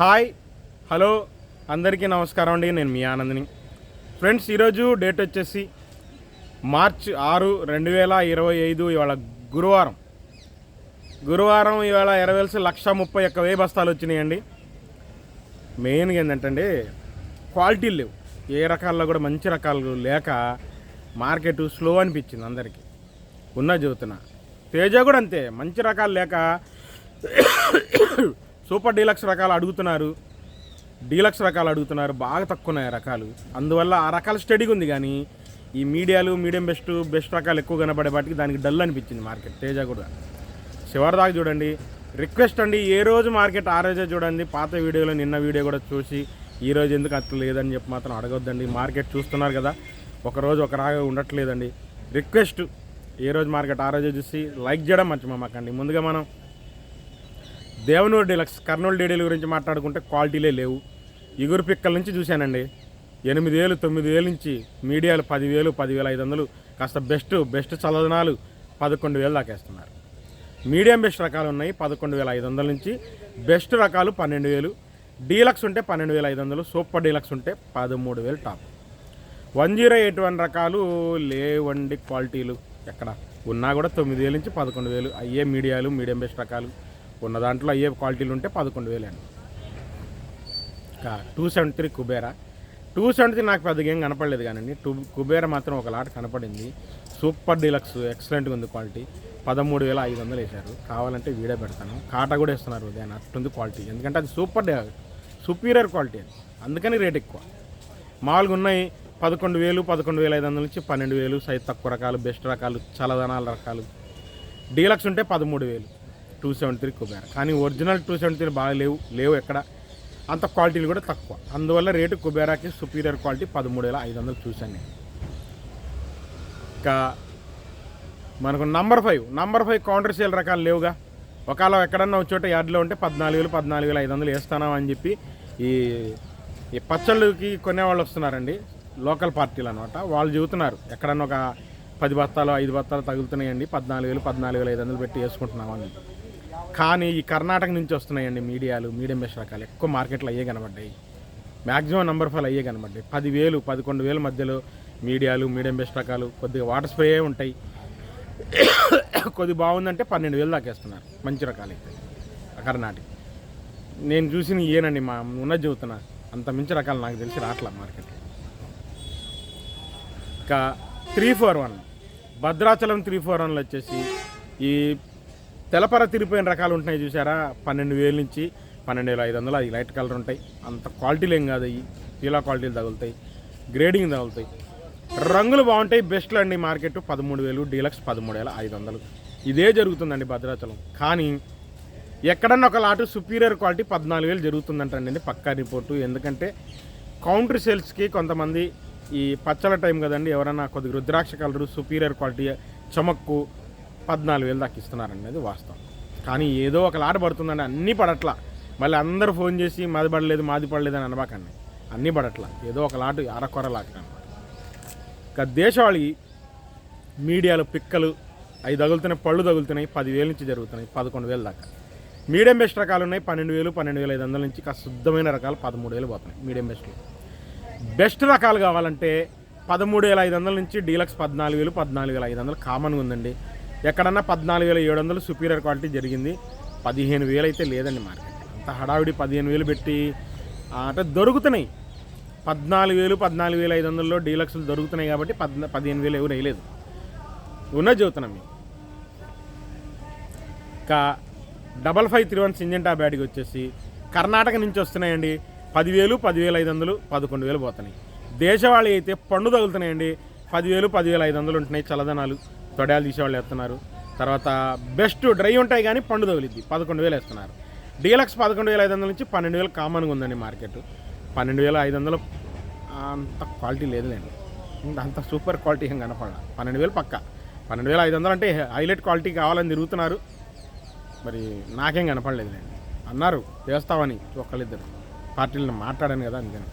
Hi hello అందరికీ నమస్కారం అండి నేను మీ ఆనందిని. ఫ్రెండ్స్ ఈరోజు డేట్ వచ్చేసి మార్చ్ ఆరు రెండు వేల ఇరవై ఐదు ఇవాళ గురువారం. గురువారం ఇవాళ ఎరవేల్సి లక్ష ముప్పై ఒక్క వెయ్యి బస్తాలు వచ్చినాయండి. మెయిన్గా ఏంటంటే క్వాలిటీ లేవు. ఏ రకాల్లో కూడా మంచి రకాలు లేక మార్కెట్ స్లో అనిపించింది అందరికీ. ఉన్న చదువుతున్నా తేజ కూడా అంతే మంచి రకాలు లేక సూపర్ డీలక్స్ రకాలు అడుగుతున్నారు. డీలక్స్ రకాలు అడుగుతున్నారు. బాగా తక్కువ ఉన్నాయి ఆ రకాలు. అందువల్ల ఆ రకాలు స్టడీగా ఉంది కానీ ఈ మీడియాలు మీడియం బెస్ట్ బెస్ట్ రకాలు ఎక్కువ కనబడే వాటికి దానికి డల్ అనిపించింది మార్కెట్. తేజ కూడా. చివరి దాకా చూడండి. రిక్వెస్ట్ అండి ఏ రోజు మార్కెట్ ఆ రోజే చూడండి. పాత వీడియోలో నిన్న వీడియో కూడా చూసి ఈ రోజు ఎందుకు అట్లా లేదని చెప్పి మాత్రం అడగొద్దండి. మార్కెట్ చూస్తున్నారు కదా ఒక రోజు ఒక రాగా ఉండట్లేదండి. రిక్వెస్ట్ ఏ రోజు మార్కెట్ ఆ రోజే చూసి లైక్ చేయడం మర్చిపోమాకండి. ముందుగా మనం దేవనూరు డీలక్స్ కర్నూలు డీడీల గురించి మాట్లాడుకుంటే క్వాలిటీలే లేవు. ఇగురు పిక్కల నుంచి చూశానండి. ఎనిమిది వేలు తొమ్మిది వేలు నుంచి మీడియాలు పదివేలు పదివేల ఐదు వందలు కాస్త బెస్ట్ బెస్ట్ చదవనాలు పదకొండు వేలు దాకేస్తున్నారు. మీడియం బెస్ట్ రకాలు ఉన్నాయి పదకొండు వేల ఐదు వందల నుంచి బెస్ట్ రకాలు పన్నెండు వేలు డీలక్స్ ఉంటే పన్నెండు వేల ఐదు వందలు సూపర్ డీలక్స్ ఉంటే పదమూడు వేలు top. One zero eight one రకాలు లేవండి క్వాలిటీలు ఎక్కడ? ఉన్నా కూడా తొమ్మిది వేలు నుంచి పదకొండు వేలు అయ్యే మీడియాలు మీడియం బెస్ట్ రకాలు. ఉన్న దాంట్లో అయ్యే క్వాలిటీలు ఉంటే పదకొండు వేలు అండి. ఇంకా two seventy three Kubera. Two seventy three నాకు పెద్దగా ఏం కనపడలేదు కానీ టూ కుబేరా మాత్రం ఒక లాట్ కనపడింది. సూపర్ డీలక్స్ ఎక్సలెంట్గా ఉంది క్వాలిటీ. పదమూడు వేల ఐదు వందలు వేశారు. కావాలంటే వీడియో పెడతాను. కాటా కూడా వేస్తున్నారు ఉదయం అట్టుంది క్వాలిటీ. ఎందుకంటే అది సూపర్ డే సుపీరియర్ క్వాలిటీ అది. అందుకని రేట్ ఎక్కువ. మామూలుగా ఉన్నాయి పదకొండు వేలు పదకొండు వేల ఐదు వందల నుంచి పన్నెండు వేలు. సైజ్ తక్కువ రకాలు బెస్ట్ రకాలు చలదనాల రకాలు. డీలక్స్ ఉంటే పదమూడు వేలు. టూ సెవెంటీ త్రీ కుబేరా కానీ ఒరిజినల్ టూ సెవెంటీ త్రీ బాగా లేవు లేవు ఎక్కడ? అంత క్వాలిటీలు కూడా తక్కువ. అందువల్ల రేటు కుబేరాకి సుపీరియర్ క్వాలిటీ పదమూడు వేల ఐదు వందలు చూశాను నేను. ఇంకా మనకు number five number five counter sale రకాలు లేవుగా. ఒకవేళ ఎక్కడన్నా ఒక చోట యార్డ్లో ఉంటే పద్నాలుగు వేలు పద్నాలుగు వేల ఐదు వందలు వేస్తానా అని చెప్పి ఈ ఈ పచ్చళ్ళకి కొనేవాళ్ళు వస్తున్నారండి. లోకల్ పార్టీలు అనమాట వాళ్ళు చెబుతున్నారు ఎక్కడన్నా ఒక పది బత్తాలు ఐదు బత్తాలు తగులుతున్నాయండి. పద్నాలుగు వేలు పద్నాలుగు వేలు ఐదు వందలు పెట్టి వేసుకుంటున్నామని కానీ ఈ కర్ణాటక నుంచి వస్తున్నాయండి మీడియాలు మీడియం బెస్ట్ రకాలు. ఎక్కువ మార్కెట్లో అయ్యే కనబడ్డాయి. మ్యాక్సిమం నంబర్ ఫైవ్ అయ్యే కనబడ్డాయి. పదివేలు పదకొండు వేల మధ్యలో మీడియాలు మీడియం బెస్ట్ రకాలు కొద్దిగా వాటర్ స్ప్రే ఉంటాయి. కొద్ది బాగుందంటే పన్నెండు వేలు దాకా వేస్తున్నారు. మంచి రకాలు అయితే. కర్ణాటక. నేను చూసిన ఏనండి మా ఉన్న చెబుతున్నా అంత మించి రకాలు నాకు తెలిసి రావట్లే మార్కెట్ ఇంకా three four one. Bhadrachalam three four వన్లో వచ్చేసి ఈ తెలపర తిరిగిపోయిన రకాలు ఉంటున్నాయి చూసారా పన్నెండు వేల నుంచి పన్నెండు వేల ఐదు వందలు అది లైట్ కలర్ ఉంటాయి. అంత క్వాలిటీలు ఏం కాదు అవి పీలా క్వాలిటీలు తగులుతాయి. గ్రేడింగ్ తగులుతాయి. రంగులు బాగుంటాయి. బెస్ట్లు అండి మార్కెట్. పదమూడు వేలు డీలక్స్ పదమూడు వేల ఐదు వందలు. ఇదే జరుగుతుందండి భద్రాచలం. కానీ ఎక్కడన్నా ఒక లాటు సుపీరియర్ క్వాలిటీ పద్నాలుగు వేలు జరుగుతుందంటండి. పక్కా రిపోర్టు. ఎందుకంటే కౌంటర్ సేల్స్కి కొంతమంది ఈ పచ్చల టైం కదండి. ఎవరైనా కొద్దిగా రుద్రాక్ష కలరు సుపీరియర్ క్వాలిటీ చమక్కు పద్నాలుగు వేలు దాకా ఇస్తున్నారనేది వాస్తవం. కానీ ఏదో ఒక లాట పడుతుందండి అన్నీ పడట్లా. మళ్ళీ అందరూ ఫోన్ చేసి మాది పడలేదు మాది పడలేదు అని అనబాకండి. అన్నీ పడట్లా. ఏదో ఒక లాటు అరకొర లాట అనమాట. ఇక దేశవాళి మీడియాలో పిక్కలు అవి తగులుతున్నాయి పళ్ళు తగులుతున్నాయి పదివేల నుంచి జరుగుతున్నాయి పదకొండు వేలు దాకా. మీడియం బెస్ట్ రకాలు ఉన్నాయి పన్నెండు వేలు పన్నెండు వేల ఐదు వందల నుంచి శుద్ధమైన రకాలు పదమూడు వేలు పోతున్నాయి మీడియం బెస్ట్లు. బెస్ట్ రకాలు కావాలంటే పదమూడు వేల ఐదు వందల నుంచి డీలక్స్ పద్నాలుగు వేలు పద్నాలుగు వేల ఐదు వందలు కామన్గా ఉందండి. ఎక్కడన్నా పద్నాలుగు వేల ఏడు వందలు సుపీరియర్ క్వాలిటీ జరిగింది. పదిహేను వేలు అయితే లేదండి మార్కెట్. అంత హడావిడి పదిహేను వేలు పెట్టి అంటే దొరుకుతున్నాయి. పద్నాలుగు వేలు పద్నాలుగు వేల ఐదు వందల్లో డీలక్స్లు దొరుకుతున్నాయి కాబట్టి పద్ పదిహేను వేలు ఎవరు వేయలేదు. ఉన్నది చెబుతున్నాం మేము ఇంకా double five three one Syngenta బ్యాడ్కి వచ్చేసి కర్ణాటక నుంచి వస్తున్నాయండి. పదివేలు పదివేల ఐదు వందలు పదకొండు వేలు పోతున్నాయి. దేశవాళీ అయితే పండు తగులుతున్నాయండి. పదివేలు పదివేల ఐదు వందలు ఉంటున్నాయి చల్లదనాలు. తొడాలు తీసేవాళ్ళు వేస్తున్నారు. తర్వాత బెస్ట్ డ్రై ఉంటాయి కానీ పండు తగిలిద్ది. పదకొండు వేలు వేస్తున్నారు. డీలక్స్ పదకొండు వేల ఐదు వందల నుంచి పన్నెండు వేలు కామన్గా ఉందండి మార్కెట్. పన్నెండు వేల ఐదు వందలు అంత క్వాలిటీ లేదులేండి. అంత సూపర్ క్వాలిటీ ఏం కనపడ పన్నెండు వేలు పక్క. పన్నెండు వేల ఐదు వందలు అంటే హైలైట్ క్వాలిటీ కావాలని తిరుగుతున్నారు. మరి నాకేం కనపడలేదులేండి. అన్నారు చేస్తామని ఒకళ్ళిద్దరు పార్టీలను మాట్లాడాను కదా అందుకని.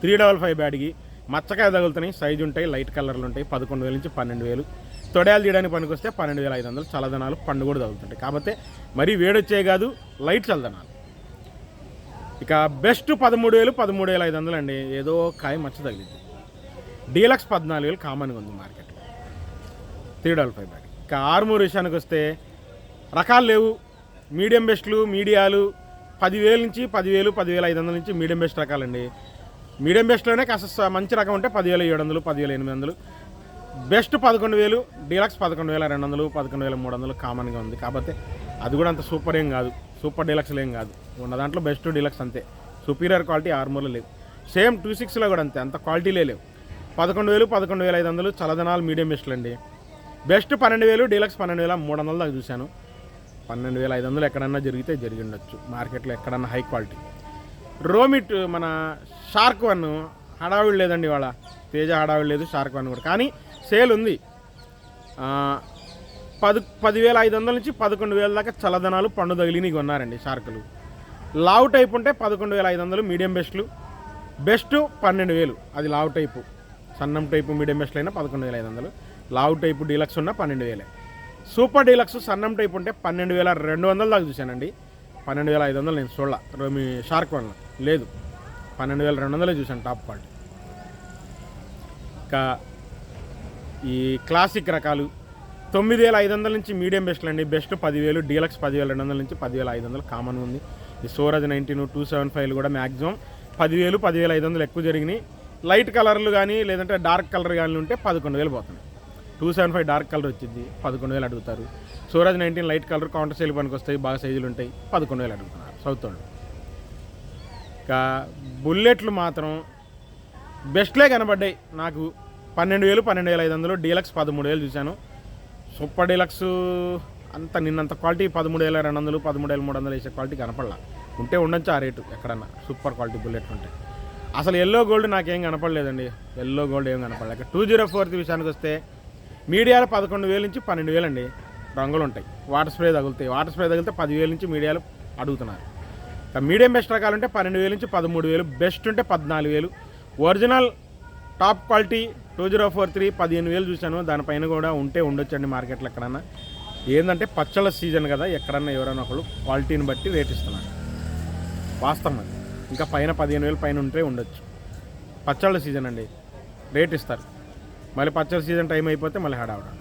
త్రీ డబల్ ఫైవ్ బ్యాడ్కి మచ్చకాయ తగులుతున్నాయి. సైజు ఉంటాయి లైట్ కలర్లు ఉంటాయి. పదకొండు వేల నుంచి పన్నెండు వేలు. తొడయాలు చేయడానికి పనికొస్తే పన్నెండు వేల ఐదు వందలు. చల్లదనాలు పండు కూడా తగులుతుంటాయి. కాబట్టి మరీ వేడొచ్చే కాదు లైట్ చల్లదనాలు. ఇక బెస్ట్ పదమూడు వేలు పదమూడు వేల ఐదు వందలు అండి ఏదో కాయ మచ్చ తగిలింది. డీలక్స్ పద్నాలుగు వేలు కామన్గా ఉంది market. Three double five bag. ఇక ఆర్మూర్ విషయానికి వస్తే రకాలు లేవు. మీడియం బెస్ట్లు మీడియాలు పదివేలు నుంచి పదివేలు పదివేల ఐదు వందల నుంచి మీడియం బెస్ట్ రకాలండి. మీడియం బెస్ట్లోనే కాస్త మంచి రకం ఉంటే పదివేల ఏడు వందలు పదివేల ఎనిమిది వందలు బెస్ట్ పదకొండు వేలు డీలక్స్ పదకొండు వేల రెండు వందలు పదకొండు వేల మూడు వందలు కామన్గా ఉంది. కాకపోతే అది కూడా అంత సూపర్ ఏం కాదు. సూపర్ డీలక్స్లు ఏం కాదు. ఉన్న దాంట్లో బెస్ట్ డీలక్స్ అంతే. సుపీరియర్ క్వాలిటీ ఆర్మూర్లు లేవు. సేమ్ టూ సిక్స్లో కూడా అంతే. అంత క్వాలిటీలే లేవు. పదకొండు వేలు పదకొండు వేల ఐదు వందలు చలదనాలు మీడియం బెస్ట్లు అండి. బెస్ట్ పన్నెండు వేలు డీలక్స్ పన్నెండు వేల మూడు వందలు దాకా చూశాను. పన్నెండు వేల ఐదు వందలు ఎక్కడన్నా జరిగితే జరిగి ఉండొచ్చు. మార్కెట్లో ఎక్కడన్నా హై క్వాలిటీ. రోమిట్ మన షార్క్ వన్ హడావిడి లేదండి ఇవాళ. తేజ హడావిడి లేదు షార్క్ వన్ కూడా. కానీ సేల్ ఉంది. పది పదివేల ఐదు వందల నుంచి పదకొండు వేల దాకా చల్లదనాలు పండు తగిలినవి కొన్నారండి షార్కులు. లావు టైప్ ఉంటే పదకొండు వేల ఐదు వందలు మీడియం బెస్ట్లు. బెస్ట్ పన్నెండు వేలు. అది లావు టైపు. సన్నం టైపు మీడియం బెస్ట్లు అయినా పదకొండు వేల ఐదు వందలు లావు టైపు డీలక్స్ ఉన్న పన్నెండు వేలే. సూపర్ డీలక్స్ సన్నం టైప్ ఉంటే పన్నెండు వేల రెండు వందల దాకా చూశానండి. పన్నెండు వేల ఐదు వందలు నేను చూడాల. రోమి షార్క్ వన్లో. లేదు. పన్నెండు వేల రెండు వందలే చూశాను టాప్ క్వాలిటీ. ఇంకా ఈ క్లాసిక్ రకాలు తొమ్మిది వేల ఐదు వందల నుంచి మీడియం బెస్ట్లు అండి. బెస్ట్ పదివేలు డీలక్స్ పదివేల రెండు వందల నుంచి పదివేల ఐదు వందలు కామన్ ఉంది. ఈ Suraj nineteen two seven five కూడా మ్యాక్సిమం పదివేలు పదివేల ఐదు వందలు ఎక్కువ జరిగినాయి. లైట్ కలర్లు కానీ లేదంటే డార్క్ కలర్ కానీ ఉంటే పదకొండు వేలు పోతుంది two seven five dark colour వచ్చింది పదకొండు వేలు అడుగుతారు. Suraj nineteen light colour counter sale పనికి వస్తాయి బాగా సైజులు ఉంటాయి పదకొండు వేలు అడుగుతున్నారు సౌత్ వాళ్ళు. ఇక బుల్లెట్లు మాత్రం బెస్ట్లే కనబడ్డాయి. నాకు పన్నెండు వేలు పన్నెండు వేల ఐదు వందలు డీలక్స్ పదమూడు వేలు చూశాను. సూపర్ డీలక్స్ అంత నిన్నంత క్వాలిటీ పదమూడు వేల రెండు వందలు పదమూడు వేల మూడు వందలు వేసే క్వాలిటీ కనపడలా. ఉంటే ఉండొచ్చు ఆ రేటు ఎక్కడన్నా. సూపర్ క్వాలిటీ బుల్లెట్ ఉంటే. అసలు ఎల్లో గోల్డ్ నాకేం కనపడలేదండి. ఎల్లో గోల్డ్ ఏం కనపడలేదు టూ జీరో ఫోర్త్ విషయానికి వస్తే మీడియాలో పదకొండు వేల నుంచి పన్నెండు వేలు అండి రంగులు ఉంటాయి. వాటర్ స్ప్రే తగులుతాయి. వాటర్ స్ప్రే తగిలితే పదివేల నుంచి మీడియాలో అడుగుతున్నారు. మీడియం బెస్ట్ రకాలు ఉంటే పన్నెండు వేలు నుంచి పదమూడు వేలు బెస్ట్ ఉంటే పద్నాలుగు వేలు. Original top quality two zero four three పదిహేను వేలు చూశాను. దానిపైన కూడా ఉంటే ఉండొచ్చండి మార్కెట్లో ఎక్కడన్నా. ఏంటంటే పచ్చళ్ళ సీజన్ కదా ఎక్కడన్నా ఎవరైనా ఒకళ్ళు క్వాలిటీని బట్టి రేట్ ఇస్తున్నారు. వాస్తవం అది. ఇంకా పైన పదిహేను వేలు పైన ఉంటే ఉండొచ్చు. పచ్చళ్ళ సీజన్ అండి. రేట్ ఇస్తారు. మళ్ళీ పచ్చళ్ళ సీజన్ టైం అయిపోతే మళ్ళీ హడావడం.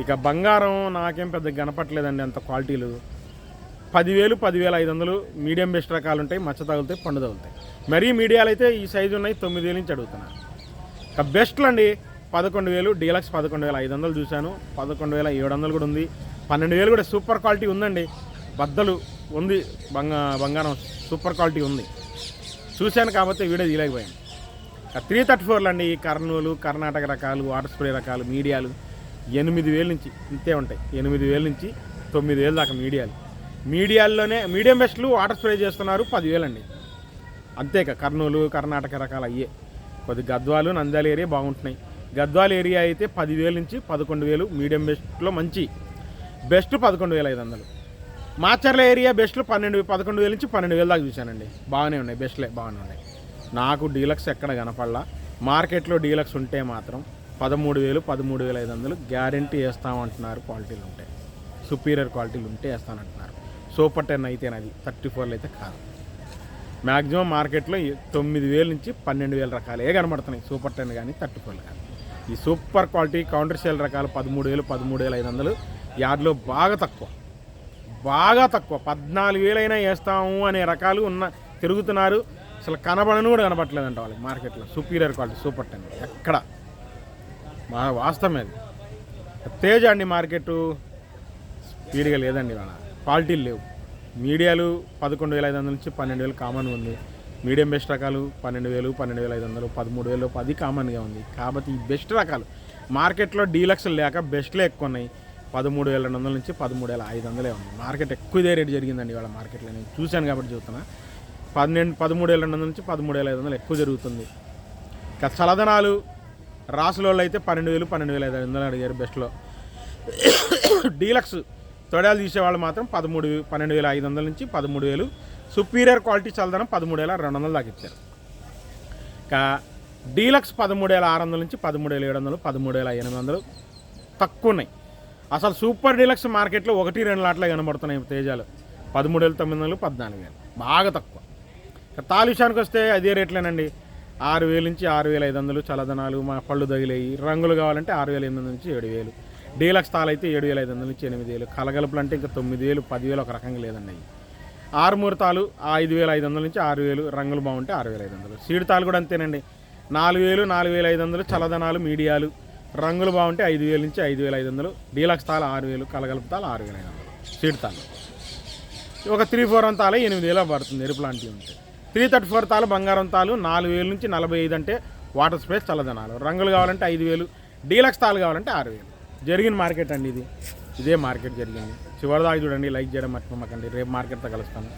ఇక బంగారం నాకేం పెద్ద కనపట్లేదండి అంత క్వాలిటీలు. పదివేలు పదివేల ఐదు వందలు మీడియం బెస్ట్ రకాలు ఉంటాయి మచ్చ తగులుతాయి పండు తగులుతాయి. మరీ మీడియాలు అయితే ఈ సైజు ఉన్నాయి తొమ్మిది వేల నుంచి అడుగుతున్నాను ఇక బెస్ట్లు అండి పదకొండు వేలు డీలక్స్ పదకొండు వేల ఐదు వందలు చూశాను పదకొండు వేల ఏడు వందలు కూడా ఉంది. పన్నెండు వేలు కూడా సూపర్ క్వాలిటీ ఉందండి బద్దలు ఉంది బంగా బంగారం సూపర్ క్వాలిటీ ఉంది. చూశాను కాబట్టి వీడియో తీయలేకపోయాను. త్రీ థర్టీ ఫోర్లు అండి కర్నూలు కర్ణాటక రకాలు వాటర్ స్ప్రే రకాలు మీడియాలు ఎనిమిది వేల నుంచి ఇంతే ఉంటాయి. ఎనిమిది వేల నుంచి తొమ్మిది వేలు దాకా మీడియాలు. మీడియాల్లోనే మీడియం బెస్ట్లు వాటర్ స్ప్రే చేస్తున్నారు పదివేలు అండి అంతేక కర్నూలు కర్ణాటక రకాల అయ్యే. కొద్ది గద్వాలు నంద్యాల ఏరియా బాగుంటున్నాయి. గద్వాల ఏరియా అయితే పదివేల నుంచి పదకొండు వేలు మీడియం బెస్ట్లో మంచి. బెస్ట్ పదకొండు వేల ఐదు వందలు. మాచర్ల ఏరియా బెస్ట్లు పన్నెండు పదకొండు వేల నుంచి పన్నెండు వేల దాకా చూశానండి. బాగానే ఉన్నాయి బెస్ట్లే బాగానే ఉన్నాయి. నాకు డీలక్స్ ఎక్కడ కనపడలా. మార్కెట్లో డీలక్స్ ఉంటే మాత్రం పదమూడు వేలు పదమూడు వేల ఐదు వందలు గ్యారంటీ వేస్తామంటున్నారు క్వాలిటీలు ఉంటాయి సుపీరియర్ క్వాలిటీలు ఉంటే వేస్తానంటున్నారు. సూపర్ టెన్ అయితేనది థర్టీ ఫోర్లు అయితే కాదు. మ్యాక్సిమం మార్కెట్లో తొమ్మిది వేల నుంచి పన్నెండు వేల రకాలే కనబడుతున్నాయి. సూపర్ టెన్ కానీ థర్టీ ఫోర్లు కానీ. ఈ సూపర్ క్వాలిటీ కౌంటర్ సేల్ రకాలు పదమూడు వేలు పదమూడు వేల ఐదు వందలు. యార్డ్లో బాగా తక్కువ. బాగా తక్కువ. పద్నాలుగు వేలైనా వేస్తాము అనే రకాలు ఉన్న తిరుగుతున్నారు. అసలు కనబడని కూడా కనబడట్లేదంట వాళ్ళకి మార్కెట్లో. Superior quality super ten. ఎక్కడ? మా వాస్తవమే అది. తేజ అండి మార్కెట్ స్పీడ్గా లేదండి వాళ్ళ క్వాలిటీలు లేవు. మీడియాలు పదకొండు వేల ఐదు వందల నుంచి పన్నెండు వేలు కామన్ ఉంది. మీడియం బెస్ట్ రకాలు పన్నెండు వేలు పన్నెండు వేల ఐదు వందలు పదమూడు వేలు పది కామన్గా ఉంది. కాబట్టి ఈ బెస్ట్ రకాలు. మార్కెట్లో డీలక్స్ లేక బెస్ట్లే ఎక్కువ ఉన్నాయి పదమూడు వేల రెండు వందల నుంచి పదమూడు వేల ఐదు వందలే ఉంది మార్కెట్ ఎక్కువ ఇదే రేటు జరిగిందండి ఇవాళ మార్కెట్లో. నేను చూశాను కాబట్టి చూస్తున్నా. పన్నెండు పదమూడు వేల రెండు వందల నుంచి పదమూడు వేల ఐదు వందలు ఎక్కువ జరుగుతుంది. ఇంకా చలదనాలు. రాసులో అయితే పన్నెండు వేలు పన్నెండు వేల ఐదు వందలు అడిగారు బెస్ట్లో. డీలక్స్ తొడాలు తీసేవాళ్ళు మాత్రం పదమూడు పన్నెండు వేల ఐదు వందల నుంచి పదమూడు వేలు. సుపీరియర్ క్వాలిటీ చల్లదనం పదమూడు వేల రెండు వందలు దాకా ఇచ్చారు. ఇంకా డీలక్స్ పదమూడు వేల ఆరు వందల నుంచి పదమూడు వేల ఏడు వందలు పదమూడు వేల ఎనిమిది వందలు తక్కువ ఉన్నాయి. అసలు సూపర్ డీలక్స్ మార్కెట్లో ఒకటి రెండు లాట్లే కనబడుతున్నాయి తేజాలు. పదమూడు వేల తొమ్మిది వందలు పద్నాలుగు వేలు. బాగా తక్కువ. ఇక వస్తే అదే రేట్లేనండి. ఆరు వేలు నుంచి ఆరు వేల ఐదు వందలు చల్లదనాలు మా పళ్ళు తగిలేయి. రంగులు కావాలంటే ఆరు వేల ఎనిమిది నుంచి ఏడు వేలు. డీలక్స్ తాలు అయితే ఏడు వేల ఐదు వందల నుంచి ఎనిమిది వేలు కలగలుపులు అంటే ఇంకా తొమ్మిది వేలు పదివేలు ఒక రకంగా లేదండి అవి. ఆరుమూరు తాలు ఐదు వేల ఐదు వందల నుంచి ఆరు వేలు రంగులు బాగుంటే ఆరు వేల ఐదు వందలు. సీడ్ తాలు కూడా అంతేనండి. నాలుగు వేలు నాలుగు వేల ఐదు వందలు చల్లదనాలు మీడియాలు. రంగులు బాగుంటే ఐదు వేల నుంచి ఐదు వేల ఐదు వందలు. డీలక్స్ తాలు ఆరు వేలు కలగలుపు తాలు ఆరు వేల ఐదు వందలు. సీడ్ తాలు ఒక త్రీ ఫోర్ అంతాలు ఎనిమిది వేలు పడుతుంది ఎరుపు లాంటివి ఉంటే. త్రీ థర్టీ ఫోర్ తాలు బంగారం తాలు నాలుగు వేలు నుంచి నలభై ఐదు అంటే వాటర్ స్పేస్ చల్లదనాలు. రంగులు కావాలంటే ఐదు వేలు డీలక్స్ తాలు కావాలంటే ఆరు వేలు జరిగిన మార్కెట్ అండి ఇది. ఇదే మార్కెట్ జరిగింది. చివరిదాకా చూడండి లైక్ చేయడం మర్చిపోమాకండి రేపు మార్కెట్తో కలుస్తాను.